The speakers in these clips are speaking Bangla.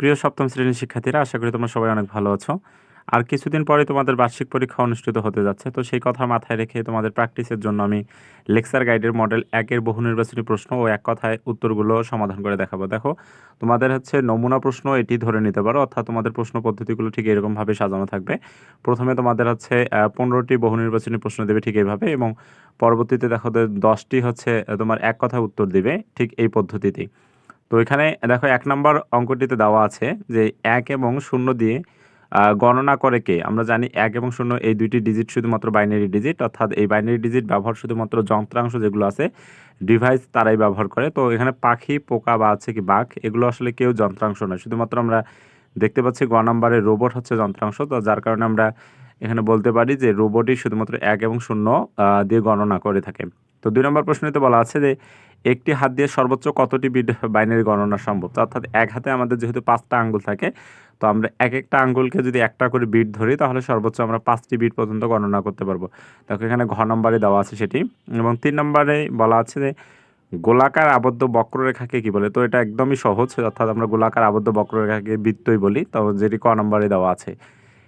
প্রিয় সপ্তম শ্রেণির শিক্ষার্থীরা, আশা করি তোমরা সবাই অনেক ভালো আছো। আর কিছুদিন পরে তোমাদের বার্ষিক পরীক্ষা অনুষ্ঠিত হতে যাচ্ছে। তো সেই কথা মাথায় রেখে তোমাদের প্র্যাকটিসের জন্য আমি লেকচার গাইডের মডেল একের বহু নির্বাচনী প্রশ্ন ও এক কথায় উত্তরগুলো সমাধান করে দেখাবো। দেখো, তোমাদের হচ্ছে নমুনা প্রশ্ন এটি ধরে নিতে পারো, অর্থাৎ তোমাদের প্রশ্ন পদ্ধতিগুলো ঠিক এরকমভাবে সাজানো থাকবে। প্রথমে তোমাদের হচ্ছে পনেরোটি বহু নির্বাচনী প্রশ্ন দেবে ঠিক এইভাবে এবং পরবর্তীতে দেখো দশটি হচ্ছে তোমার এক কথায় উত্তর দিবে ঠিক এই পদ্ধতিতেই। তো এখানে দেখো এক নম্বর অঙ্কটিতে দেওয়া আছে যে এক এবং শূন্য দিয়ে গণনা করে কে? আমরা জানি এক এবং শূন্য এই দুইটি ডিজিট শুধুমাত্র বাইনারি ডিজিট অর্থাৎ এই বাইনারি ডিজিট ব্যবহার শুধুমাত্র যন্ত্রাংশ যেগুলো আছে ডিভাইস তারাই ব্যবহার করে। তো এখানে পাখি, পোকা বা আছে কি বাঘ, এগুলো আসলে কেউ যন্ত্রাংশ নয়। শুধুমাত্র আমরা দেখতে পাচ্ছি গ নম্বরের রোবট হচ্ছে যন্ত্রাংশ, তো যার কারণে আমরা এখানে বলতে পারি যে রোবটই শুধুমাত্র এক এবং শূন্য দিয়ে গণনা করে থাকে। তো দুই নম্বর প্রশ্নটিতে বলা আছে যে একটি হাত দিয়ে সর্বোচ্চ কতটি বিট বাইনারি গণনা সম্ভব? অর্থাৎ এক হাতে আমাদের যেহেতু পাঁচটা আঙ্গুল থাকে, তো আমরা এক একটা আঙ্গুলকে যদি একটা করে বিট ধরি, তাহলে সর্বোচ্চ আমরা পাঁচটি বিট পর্যন্ত গণনা করতে পারব। দেখো, এখানে ঘ নম্বরে দেওয়া আছে সেটি এবং তিন নম্বরে বলা আছে যে গোলাকার আবদ্ধ বক্ররেখাকে কি বলে? তো এটা একদমই সহজ, অর্থাৎ আমরা গোলাকার আবদ্ধ বক্ররেখাকে বৃত্তই বলি, তো যেটি ক নম্বরে দেওয়া আছে।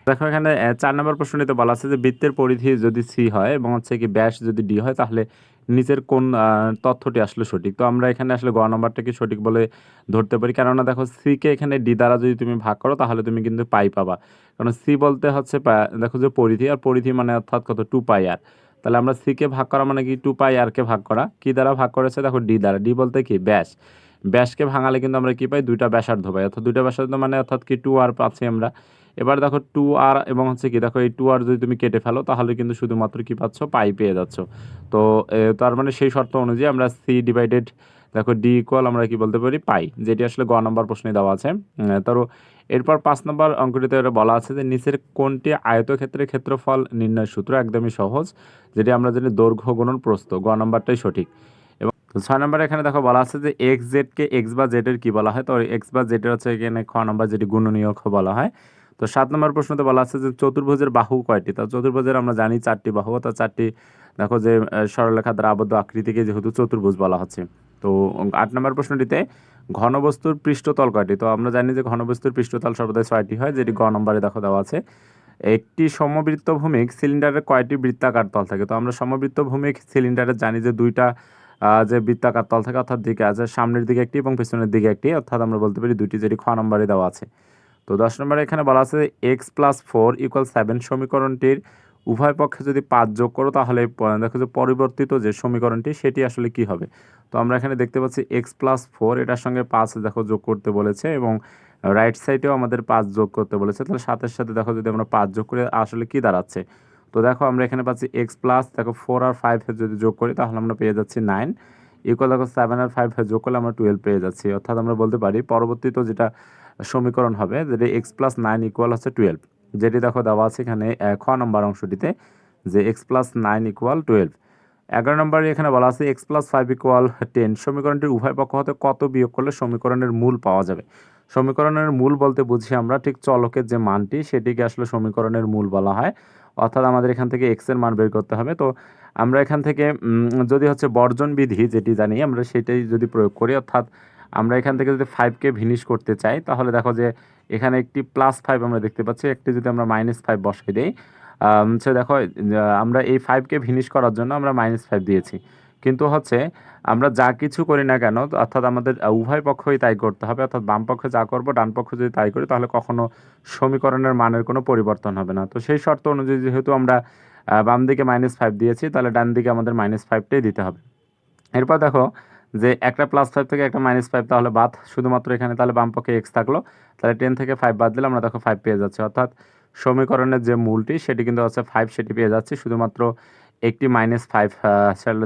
দেখো, এখানে চার নম্বর প্রশ্নটিতে বলা আছে যে বৃত্তের পরিধি যদি সি হয় এবং হচ্ছে কি ব্যাস যদি ডি হয়, তাহলে নিচের কোন তথ্যটি আসলে সঠিক। তো আমরা এখানে আসলে গ নম্বরটাকে সঠিক বলে ধরতে পারি? কেননা দেখো সিকে এখানে ডি দ্বারা যদি তুমি ভাগ করো, তাহলে তুমি কিন্তু পাই পাবা। কারণ সি বলতে হচ্ছে দেখো যে পরিধি, আর পরিধি মানে অর্থাৎ কত? টু পাই আর তাহলে আমরা সিকে ভাগ করা মানে কি? টু পাই আরকে ভাগ করা। কি দ্বারা ভাগ করেছে? দেখো ডি দ্বারা। ডি বলতে কি? ব্যাস। ব্যাসকে ভাঙালে কিন্তু আমরা কি পাই? দুইটা ব্যাসার্ধ পাই। অর্থাৎ দুইটা ব্যাসার্ধ মানে অর্থাৎ কি? টু আর পাচ্ছি আমরা। এবার দেখো টু আর এবং হচ্ছে কি দেখো এই টু আর যদি তুমি কেটে ফেলো তাহলে কিন্তু শুধুমাত্র কি পাচ্ছ? পাই পেয়ে যাচ্ছ। তো তার মানে সেই শর্ত অনুযায়ী আমরা সি ডিভাইডেড দেখো ডি ইকুয়াল আমরা কি বলতে পারি? পাই যেটি আসলে গ নম্বর প্রশ্নে দেওয়া আছে। উম, তো এরপর পাঁচ নম্বর অঙ্কটিতে এটা বলা আছে যে নিচের কোনটি আয়তক্ষেত্রের ক্ষেত্রফল নির্ণয় সূত্র একদমই সহজ যেটি আমরা জানি দৈর্ঘ্য গুণন প্রস্থ। গ নম্বরটাই সঠিক। এবং ছয় নম্বরে এখানে দেখো বলা আছে যে এক্স জেডকে এক্স বা জেডের কি বলা হয়? তো এক্স বা জেডের হচ্ছে এখানে খ নম্বর যেটি গুণনীয়ক বলা হয়। তো সাত নম্বর প্রশ্নতে বলা আছে যে চতুর্ভুজের বাহু কয়টি? তা চতুর্ভুজের আমরা জানি চারটি বাহু। অর্থাৎ চারটি, দেখো যে সরলরেখা দ্বারা আবদ্ধ আকৃতিকে যেহেতু চতুর্ভুজ বলা হচ্ছে। তো আট নম্বর প্রশ্নটিতে ঘনবস্তুর পৃষ্ঠতল কয়টি? তো আমরা জানি যে ঘনবস্তুর পৃষ্ঠতল সর্বদাই ছয়টি হয়, যেটি গ নম্বরে দেখো দেওয়া আছে। একটি সমবৃত্ত ভূমিক সিলিন্ডারের কয়টি বৃত্তাকার তল থাকে? তো আমরা সমবৃত্ত ভূমিক সিলিন্ডারে জানি যে দুইটা যে বৃত্তাকার তল থাকে, অর্থাৎ দিকে আছে সামনের দিকে একটি এবং পেছনের দিকে একটি। অর্থাৎ আমরা বলতে পারি দুইটি, যেটি খ নম্বরে দেওয়া আছে। তো দশ নম্বরে এখানে বলা আছে X plus four equal seven সমীকরণটির উভয় পক্ষে যদি পাঁচ যোগ করো তাহলে দেখো যে পরিবর্তিত যে সমীকরণটি সেটি আসলে কি হবে? তো আমরা এখানে দেখতে পাচ্ছি এক্স প্লাস ফোর এটার সঙ্গে পাঁচ দেখো যোগ করতে বলেছে এবং রাইট সাইডেও আমাদের পাঁচ যোগ করতে বলেছে। তাহলে সাথে সাথে দেখো যদি আমরা পাঁচ যোগ করে আসলে কি দাঁড়াচ্ছে? তো দেখো আমরা এখানে পাচ্ছি এক্স প্লাস দেখো ফোর আর ফাইভ যদি যোগ করি তাহলে আমরা পেয়ে যাচ্ছি নাইন ইকুয়াল দেখো সেভেন আর ফাইভ যোগ করলে আমরা টুয়েলভ পেয়ে যাচ্ছি। অর্থাৎ আমরা বলতে পারি পরবর্তীতে যেটা সমীকরণ হবে, যেটি এক্স প্লাস নাইন ইকুয়াল হচ্ছে টুয়েলভ যেটি দেখো দেওয়া আছে এখানে খ নম্বর অংশটিতে, যে X plus nine equal twelve এগারো নম্বরে এখানে বলা আছে X plus five equal ten সমীকরণটির উভয় পক্ষ হতে কত বিয়োগ করলে সমীকরণের মূল পাওয়া যাবে? সমীকরণের মূল বলতে বুঝি আমরা ঠিক চলকের যে মানটি, সেটিকে আসলে সমীকরণের মূল বলা হয়। অর্থাৎ আমাদের এখান থেকে এক্সের মান বের করতে হবে। তো আমরা এখান থেকে যদি হচ্ছে বর্জন বিধি যেটি জানি আমরা, সেটাই যদি প্রয়োগ করি, অর্থাৎ আমরা এখান থেকে যদি ফাইভকে ভিনিশ করতে চাই, তাহলে দেখো যে এখানে একটি প্লাস ফাইভ আমরা দেখতে পাচ্ছি, একটি যদি আমরা মাইনাস ফাইভ বসাই দিই সে দেখো আমরা এই ফাইভকে ভিনিশ করার জন্য আমরা মাইনাস ফাইভ দিয়েছি। কিন্তু হচ্ছে, আমরা যা কিছু করি না কেন, অর্থাৎ আমাদের উভয় পক্ষই তাই করতে হবে, অর্থাৎ বাম পক্ষে যা করব, ডান পক্ষ যদি তাই করি, তাহলে কখনো সমীকরণের মানের কোনো পরিবর্তন হবে না। তো সেই শর্ত অনুযায়ী যেহেতু আমরা বাম দিকে মাইনাস ফাইভ দিয়েছি, তাহলে ডান দিকে আমাদের মাইনাস ফাইভটাই দিতে হবে। এরপর দেখো যে একটা প্লাস ফাইভ থেকে একটা মাইনাস ফাইভ তাহলে বাদ। শুধুমাত্র এখানে তাহলে বাম পক্ষে এক্স থাকল। তাহলে টেন থেকে ফাইভ বাদ দিলে আমরা দেখো ফাইভ পেয়ে যাচ্ছি। অর্থাৎ সমীকরণের যে মূলটি, সেটি কিন্তু হচ্ছে ফাইভ সেটি পেয়ে যাচ্ছি শুধুমাত্র একটি মাইনাস ফাইভ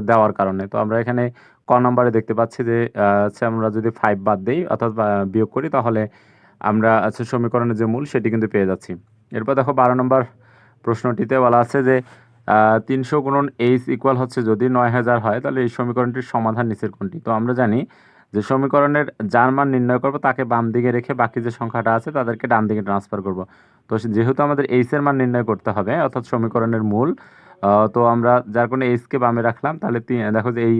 দেওয়ার কারণে। তো আমরা এখানে ক নম্বরে দেখতে পাচ্ছি যে হচ্ছে আমরা যদি ফাইভ বাদ দিই, অর্থাৎ বিয়োগ করি, তাহলে আমরা হচ্ছে সমীকরণের যে মূল, সেটি কিন্তু পেয়ে যাচ্ছি। এরপর দেখো বারো নম্বর প্রশ্নটিতে বলা আছে যে তিনশো গুণন এইচ ইকুয়াল হচ্ছে যদি নয় হাজার হয়, তাহলে এই সমীকরণটির সমাধান নিচের কোনটি? তো আমরা জানি যে সমীকরণের যার মান নির্ণয় করব, তাকে বাম দিকে রেখে বাকি যে সংখ্যাটা আছে, তাদেরকে ডান দিকে ট্রান্সফার করব। তো যেহেতু আমাদের এইচের মান নির্ণয় করতে হবে, অর্থাৎ সমীকরণের মূল তো আমরা যার কোনো এইচকে বামে রাখলাম, তাহলে দেখো যে এই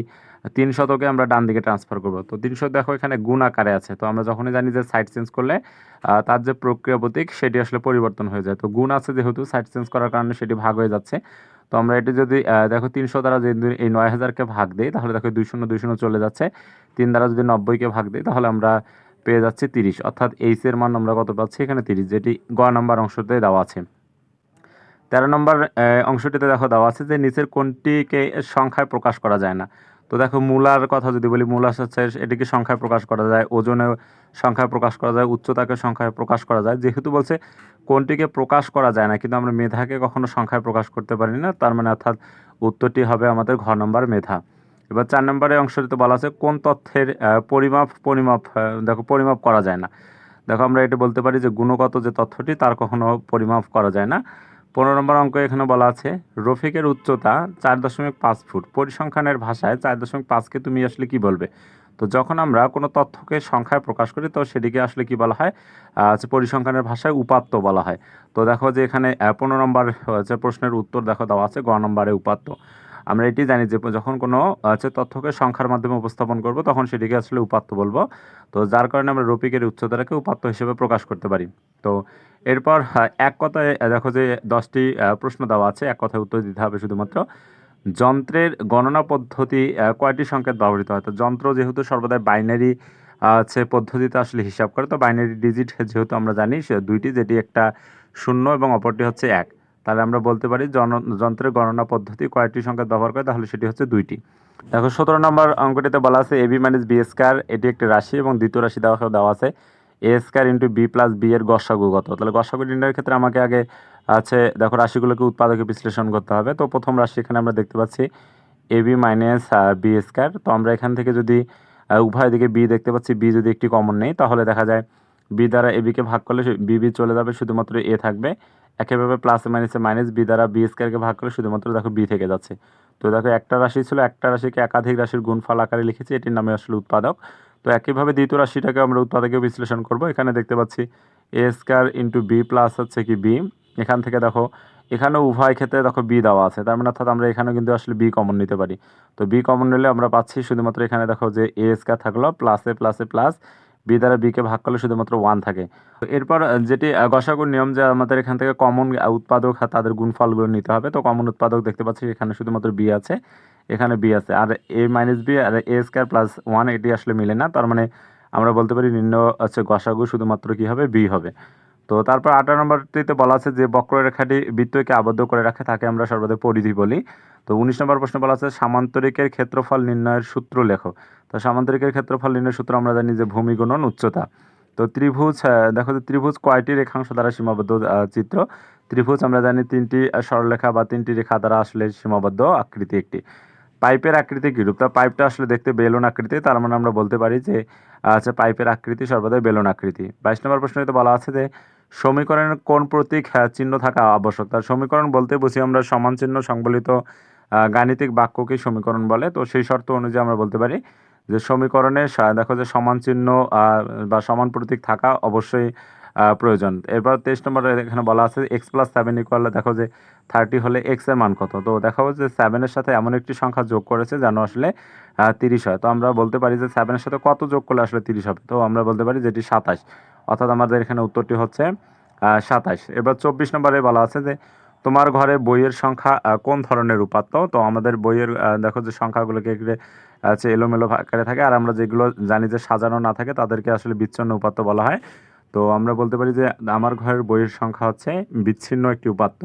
তিন শতকে আমরা ডান দিকে ট্রান্সফার করব। তো তিনশো দেখো এখানে গুণ আকারে আছে, তো আমরা যখনই জানি যে সাইড চেঞ্জ করলে তার যে প্রক্রিয়া প্রতীক সেটি আসলে পরিবর্তন হয়ে যায়। তো গুণ আছে যেহেতু সাইড চেঞ্জ করার কারণে সেটি ভাগ হয়ে যাচ্ছে। তো আমরা এটি যদি দেখো তিনশো দ্বারা যদি এই নয় হাজারকে ভাগ দেই, তাহলে দেখো দুই শূন্য দুই শূন্য চলে যাচ্ছে। তিন দ্বারা যদি নব্বইকে ভাগ দিই, তাহলে আমরা পেয়ে যাচ্ছি তিরিশ। অর্থাৎ এইচের মান আমরা কত পাচ্ছি? এখানে তিরিশ, যেটি গ নম্বর অংশতে দেওয়া আছে। তেরো নম্বর অংশটিতে দেখো দেওয়া আছে যে, নিচের কোনটিকে সংখ্যায় প্রকাশ করা যায় না। তো দেখো মূলার কথা যদি বলি মূলার হচ্ছে এটিকে সংখ্যায় প্রকাশ করা যায় ওজনে সংখ্যায় প্রকাশ করা যায় উচ্চতাকে সংখ্যায় প্রকাশ করা যায়। যেহেতু বলছে কোনটিকে প্রকাশ করা যায় না, কিন্তু আমরা মেধাকে কখনো সংখ্যায় প্রকাশ করতে পারি না, তার মানে অর্থাৎ উত্তরটি হবে আমাদের ঘ নম্বর মেধা। এবার চার নম্বরের অংশটিতে বলা আছে, কোন তথ্যের পরিমাপ পরিমাপ দেখো পরিমাপ করা যায় না। দেখো আমরা এটা বলতে পারি যে গুণগত যে তথ্যটি, তার কখনো পরিমাপ করা যায় না। পনেরো নম্বর অঙ্ক এখানে বলা আছে, রফিকের উচ্চতা চার দশমিক পাঁচ ফুট। পরিসংখ্যানের ভাষায় চার দশমিক পাঁচকে তুমি আসলে কি বলবে? তো যখন আমরা কোনো তথ্যকে সংখ্যায় প্রকাশ করি, তো সেটিকে আসলে কি বলা হয়? হচ্ছে পরিসংখ্যানের ভাষায় উপাত্ত বলা হয়। তো দেখো যে এখানে পনেরো নম্বর, হচ্ছে প্রশ্নের উত্তর দেখো দেওয়া আছে, গ নম্বরে উপাত্ত। আমরা এটি জানি যে যখন কোনো হচ্ছে তথ্যকে সংখ্যার মাধ্যমে উপস্থাপন করব, তখন সেটিকে আসলে উপাত্ত বলব। তো যার কারণে আমরা রফিকের উচ্চতাটাকে উপাত্ত হিসেবে প্রকাশ করতে পারি। তো এরপর এক কথায় দেখো যে দশটি প্রশ্ন দেওয়া আছে। এক কথায় উত্তর দিতে হবে শুধুমাত্র। যন্ত্রের গণনা পদ্ধতি কয়টি সংকেত ব্যবহৃত হয়? তো যন্ত্র যেহেতু সর্বদাই বাইনারি হচ্ছে পদ্ধতিতে আসলে হিসাব করে, তো বাইনারি ডিজিট যেহেতু আমরা জানি দুইটি, যেটি একটা শূন্য এবং অপরটি হচ্ছে এক। তাহলে আমরা বলতে পারি জন, যন্ত্রের গণনা পদ্ধতি কয়েকটি সংখ্যা ব্যবহার করে, তাহলে সেটি হচ্ছে দুইটি। দেখো, সতেরো নম্বর অঙ্কটিতে বলা আছে এবি মাইনাস বি স্কয়ার, এটি একটি রাশি এবং দ্বিতীয় রাশি দেওয়া দেওয়া আছে। A square into B plus B এর গসাগু কত? তাহলে গসাগু নির্ণয়ের ক্ষেত্রে আমাকে আগে আছে, দেখো, রাশিগুলোকে উৎপাদকে বিশ্লেষণ করতে হবে। তো প্রথম রাশি এখানে আমরা দেখতে পাচ্ছি A B minus B square. তো আমরা এখান থেকে যদি উভয় দিকে বি দেখতে পাচ্ছি, বি যদি একটি কমন নেই, তাহলে দেখা যায় বি দ্বারা এ বিকে ভাগ করলে বি বি চলে যাবে, শুধুমাত্র এ থাকবে। একইভাবে প্লাস মাইনাসে মাইনাস বি দ্বারা বি স্কয়ারকে ভাগ করলে শুধুমাত্র দেখো বি থেকে যাচ্ছে। তো দেখো একটা রাশি ছিল, একটা রাশিকে একাধিক রাশির গুণফল আকারে লিখেছি এটির নামে আসলে উৎপাদক। তো একইভাবে দ্বিতীয় রাশিটাকে আমরা উৎপাদকে বিশ্লেষণ করব। এখানে দেখতে পাচ্ছি A square into B plus হচ্ছে কি বি এখান থেকে দেখো এখানে উভয় ক্ষেত্রে দেখো বি দেওয়া আছে। তার মানে অর্থাৎ আমরা এখানেও কিন্তু আসলে বি কমন নিতে পারি। তো বি কমন নিলে আমরা পাচ্ছি শুধুমাত্র এখানে দেখো যে এ স্কয়ার থাকল প্লাসে প্লাসে প্লাস বি দ্বারা বিকে ভাগ করলে শুধুমাত্র ওয়ান থাকে। এরপর যেটি গসাগুর নিয়ম যে আমাদের এখান থেকে কমন উৎপাদক তাদের গুণফলগুলো নিতে হবে। তো কমন উৎপাদক দেখতে পাচ্ছি এখানে শুধুমাত্র বি আছে, এখানে বি আছে। আর এ মাইনাস বি আর এ স্কোয়ার প্লাস ওয়ান এটি আসলে মিলে না। তার মানে আমরা বলতে পারি নিম্ন হচ্ছে গসাগু শুধুমাত্র কি হবে? বি হবে। তো তারপর আঠারো নম্বরটিতে বলা আছে যে বক্ররেখাটি বৃত্তকে আবদ্ধ করে রাখে তাকে আমরা সর্বদা পরিধি বলি। তো উনিশ নম্বর প্রশ্ন বলা আছে সামান্তরিকের ক্ষেত্রফল নির্ণয়ের সূত্র লেখো। তো সামান্তরিকের ক্ষেত্রফল নির্ণয়ের সূত্র আমরা জানি যে ভূমি গুণন উচ্চতা। তো ত্রিভুজ দেখো যে ত্রিভুজ কয়টি রেখাংশ দ্বারা সীমাবদ্ধ চিত্র? ত্রিভুজ আমরা জানি তিনটি সরলরেখা বা তিনটি রেখা দ্বারা আসলে সীমাবদ্ধ আকৃতি একটি। পাইপের আকৃতি কীরূপ? তা পাইপটা আসলে দেখতে বেলুন আকৃতি তার মানে আমরা বলতে পারি যে আহ, হচ্ছে পাইপের আকৃতি সর্বদাই বেলুন আকৃতি। বাইশ নম্বর প্রশ্নটিতে বলা আছে যে সমীকরণের কোন প্রতীক আহ, চিহ্ন থাকা আবশ্যক। তার সমীকরণ বলতে বুঝি আমরা সমান চিহ্ন সংবলিত গাণিতিক বাক্যকে সমীকরণ বলে। তো সেই শর্ত অনুযায়ী আমরা বলতে পারি যে সমীকরণে দেখো যে সমান চিহ্ন বা সমান প্রতীক থাকা অবশ্যই প্রয়োজন। এরপর তেইশ নম্বরে এখানে বলা আছে এক্স প্লাস সেভেন ইকুয়াল দেখো যে থার্টি হলে এক্সের মান কত। তো দেখাবো যে সেভেনের সাথে এমন একটি সংখ্যা যোগ করেছে যেন আসলে তিরিশ হয়। তো আমরা বলতে পারি যে সেভেনের সাথে কত যোগ করলে আসলে তিরিশ হবে? তো আমরা বলতে পারি যেটি সাতাশ। অর্থাৎ আমাদের এখানে উত্তরটি হচ্ছে সাতাশ এবার চব্বিশ নম্বরে বলা আছে যে, তোমার ঘরে বইয়ের সংখ্যা কোন ধরনের উপাত্ত? তো আমাদের বইয়ের দেখো যে সংখ্যাগুলোকে ঘিরে আছে এলোমেলো আকারে থাকে, আর আমরা যেগুলো জানি যে সাজানো না থাকে, তাদেরকে আসলে বিচ্ছিন্ন উপাত্ত বলা হয়। তো আমরা বলতে পারি যে, আমার ঘরের বইয়ের সংখ্যা হচ্ছে বিচ্ছিন্ন একটি উপাত্ত।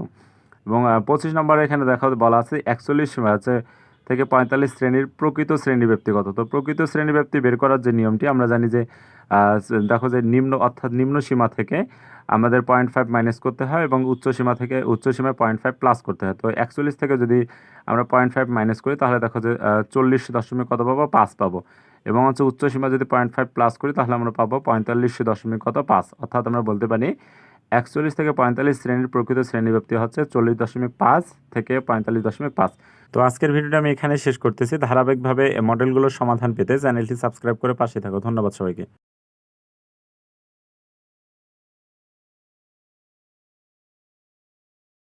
এবং পঁচিশ নম্বরে এখানে দেখা বলা আছে একচল্লিশ আছে থেকে পঁয়তাল্লিশ শ্রেণির প্রকৃত শ্রেণি ব্যক্তিগত তো প্রকৃত শ্রেণি ব্যক্তি বের করার যে নিয়মটি, আমরা জানি যে দেখো যে নিম্ন, অর্থাৎ নিম্ন সীমা থেকে আমাদের পয়েন্ট ফাইভ মাইনাস করতে হয় এবং উচ্চ সীমা থেকে, উচ্চ সীমায় পয়েন্ট ফাইভ প্লাস করতে হয়। তো একচল্লিশ থেকে যদি আমরা পয়েন্ট ফাইভ মাইনাস করি, তাহলে দেখো যে চল্লিশ দশমিক কত পাবো? পাঁচ পাবো। এবং হচ্ছে উচ্চ সীমা যদি পয়েন্ট ফাইভ প্লাস করি, তাহলে আমরা পাবো পঁয়তাল্লিশ দশমিক কত? পাঁচ। অর্থাৎ আমরা বলতে পারি, একচল্লিশ থেকে পঁয়তাল্লিশ শ্রেণির প্রকৃত শ্রেণীব্যক্তি হচ্ছে চল্লিশ দশমিক পাঁচ থেকে পঁয়তাল্লিশ দশমিক পাঁচ। তো আজকের ভিডিওটা আমি এখানে শেষ করতেছি। ধারাবাহিকভাবে মডেলগুলোর সমাধান পেতে চ্যানেলটি সাবস্ক্রাইব করে পাশে থাকো। ধন্যবাদ সবাইকে।